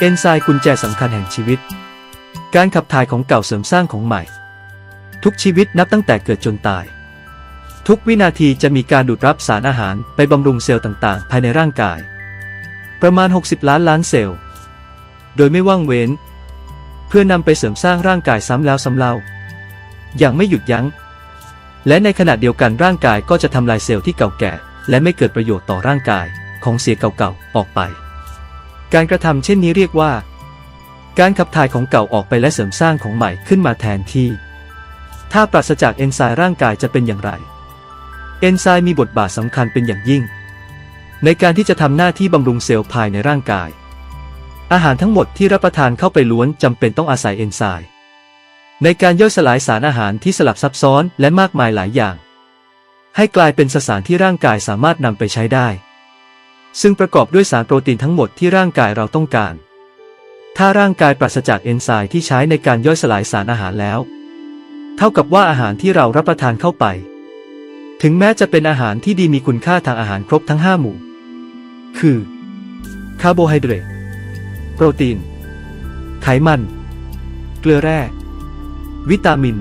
เอนไซม์กุญแจสำคัญแห่งชีวิต การขับถ่ายของเก่าเสริมสร้างของใหม่ ทุกชีวิตนับตั้งแต่เกิดจนตาย ทุกวินาทีจะมีการดูดรับสารอาหารไปบำรุงเซลล์ต่างๆ ภายในร่างกาย ประมาณ 60 ล้านล้านเซลล์ โดยไม่ว่างเว้น เพื่อนำไปเสริมสร้างร่างกายซ้ำแล้วซ้ำเล่า อย่างไม่หยุดยัง้ง และในขณะเดียวกันร่างกายก็จะทำลายเซลล์ที่เก่าแก่ และไม่เกิดประโยชน์ต่อร่างกายของเสียเก่าๆออกไป การกระทำเช่นนี้เรียกว่า การขับถ่ายของเก่าออกไปและเสริมสร้างของใหม่ขึ้นมาแทนที่ ถ้าปราศจากเอนไซม์ร่างกายจะเป็นอย่างไร เอนไซม์มีบทบาทสำคัญเป็นอย่างยิ่ง ในการที่จะทำหน้าที่บำรุงเซลล์ภายในร่างกาย อาหารทั้งหมดที่รับประทานเข้าไปล้วนจำเป็นต้องอาศัยเอนไซม์ในการย่อยสลายสารอาหารที่สลับซับซ้อนและมากมายหลายอย่าง ให้กลายเป็นสสารที่ร่างกายสามารถนำไปใช้ได้ ซึ่งประกอบด้วยสารโปรตีนทั้งหมดที่ร่างกายเราต้องการ ถ้าร่างกายปราศจากเอนไซม์ที่ใช้ในการย่อยสลายสารอาหารแล้ว เท่ากับว่าอาหารที่เรารับประทานเข้าไป ถึงแม้จะเป็นอาหารที่ดีมีคุณค่าทางอาหารครบทั้ง 5 หมู่ คือคาร์โบไฮเดรตโปรตีน ไขมัน เกลือแร่ วิตามิน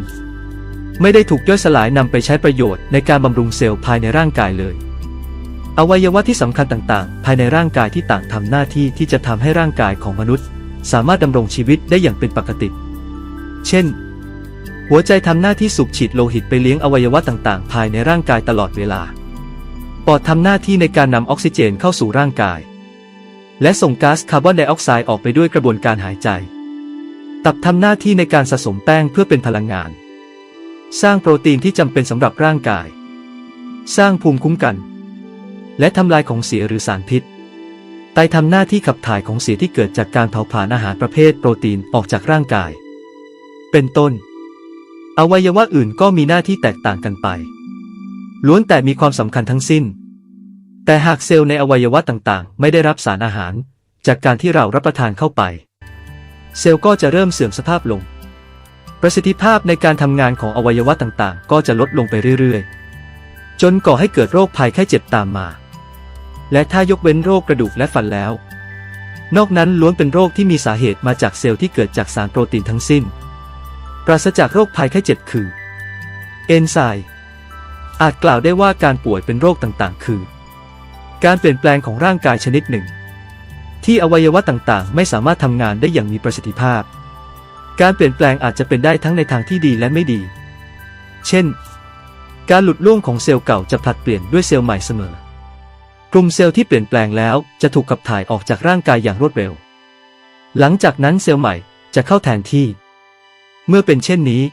ไม่ได้ถูกย่อยสลายนำไปใช้ประโยชน์ในการบำรุงเซลล์ภายในร่างกายเลย อวัยวะที่สำคัญต่างๆ ภายในร่างกายที่ต่างทำหน้าที่ที่จะทำให้ร่างกายของมนุษย์ สามารถดำรงชีวิตได้อย่างเป็นปกติ เช่น หัวใจทำหน้าที่สูบฉีดโลหิตไปเลี้ยงอวัยวะต่างๆ ภายในร่างกายตลอดเวลา ปอดทำหน้าที่ในการนำออกซิเจนเข้าสู่ร่างกาย และส่งก๊าซคาร์บอนไดออกไซด์ออกไปด้วยกระบวนการหายใจ ตับทำหน้าที่ในการสะสมแป้งเพื่อเป็นพลังงาน สร้างโปรตีนที่จำเป็นสำหรับร่างกาย สร้างภูมิคุ้มกัน และทำลายของเสียหรือสารพิษ ไตทำหน้าที่ขับถ่ายของเสียที่เกิดจากการเผาผลาญอาหารประเภทโปรตีนออกจากร่างกาย เป็นต้น อวัยวะอื่นก็มีหน้าที่แตกต่างกันไป ล้วนแต่มีความสำคัญทั้งสิ้น แต่หากเซลล์ในอวัยวะต่างๆ ไม่ได้รับสารอาหาร จากการที่เรารับประทานเข้าไป เซลล์ก็จะเริ่มเสื่อมสภาพลง ประสิทธิภาพในการทำงานของอวัยวะต่างๆ ก็จะลดลงไปเรื่อยๆ จนก่อให้เกิดโรคภัยไข้เจ็บตามมา และถ้ายกเว้นโรคกระดูกและฟันแล้ว นอกนั้นล้วนเป็นโรคที่มีสาเหตุมาจากเซลล์ที่เกิดจากสารโปรตีนทั้งสิ้น ปราศจากโรคภัยไข้เจ็บคือ เอนไซม์อาจกล่าวได้ว่าการป่วยเป็นโรคต่างๆ คือ การเปลี่ยนแปลงของร่างกายชนิดหนึ่ง ที่อวัยวะต่างๆ ไม่สามารถทำงานได้อย่างมีประสิทธิภาพ การเปลี่ยนแปลงอาจจะเป็นได้ทั้งในทางที่ดีและไม่ดี เช่น การหลุดล่วงของเซลล์เก่าจะผลัดเปลี่ยนด้วยเซลล์ใหม่เสมอ กลุ่มเซลล์ที่เปลี่ยนแปลงแล้วจะถูกขับถ่ายออกจากร่างกายอย่างรวดเร็ว หลังจากนั้นเซลล์ใหม่จะเข้าแทนที่ เมื่อเป็นเช่นนี้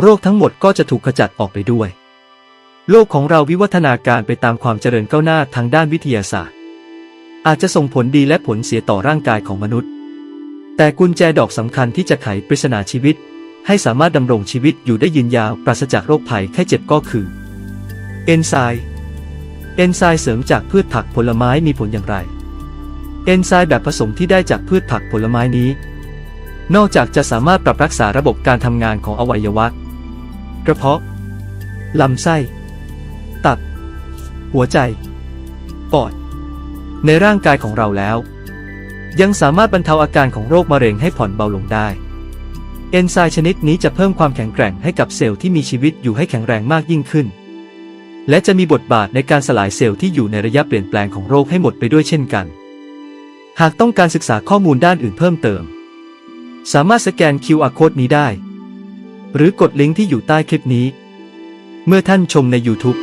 โรคทั้งหมดก็จะถูกขจัดออกไปด้วย โลกของเราวิวัฒนาการไปตามความเจริญก้าวหน้าทางด้านวิทยาศาสตร์ อาจจะส่งผลดีและผลเสียต่อร่างกายของมนุษย์ แต่กุญแจดอกสำคัญที่จะไขปริศนาชีวิต ให้สามารถดำรงชีวิตอยู่ได้ยืนยาวปราศจากโรคภัยแค่เจ็บก็คือ เอนไซม์ อนไซม์เสริมจากพืชผักผลไม้มีผลอย่างไร เอนไซม์แบบผสมที่ได้จากพืชผักผลไม้นี้ นอกจากจะสามารถปรับรักษาระบบการทำงานของอวัยวะ กระเพาะ ลำไส้ ตับ หัวใจ ปอด ในร่างกายของเราแล้ว ยังสามารถบรรเทาอาการของโรคมะเร็งให้ผ่อนเบาลงได้เอนไซม์ชนิดนี้จะเพิ่มความแข็งแกร่งให้กับเซลล์ที่มีชีวิตอยู่ให้แข็งแรงมากยิ่งขึ้น และจะมีบทบาทในการสลายเซลล์ที่อยู่ในระยะเปลี่ยนแปลงของโรคให้หมดไปด้วยเช่นกัน หากต้องการศึกษาข้อมูลด้านอื่นเพิ่มเติม สามารถสแกน QR Code นี้ได้ หรือกดลิงก์ที่อยู่ใต้คลิปนี้ เมื่อท่านชมใน YouTube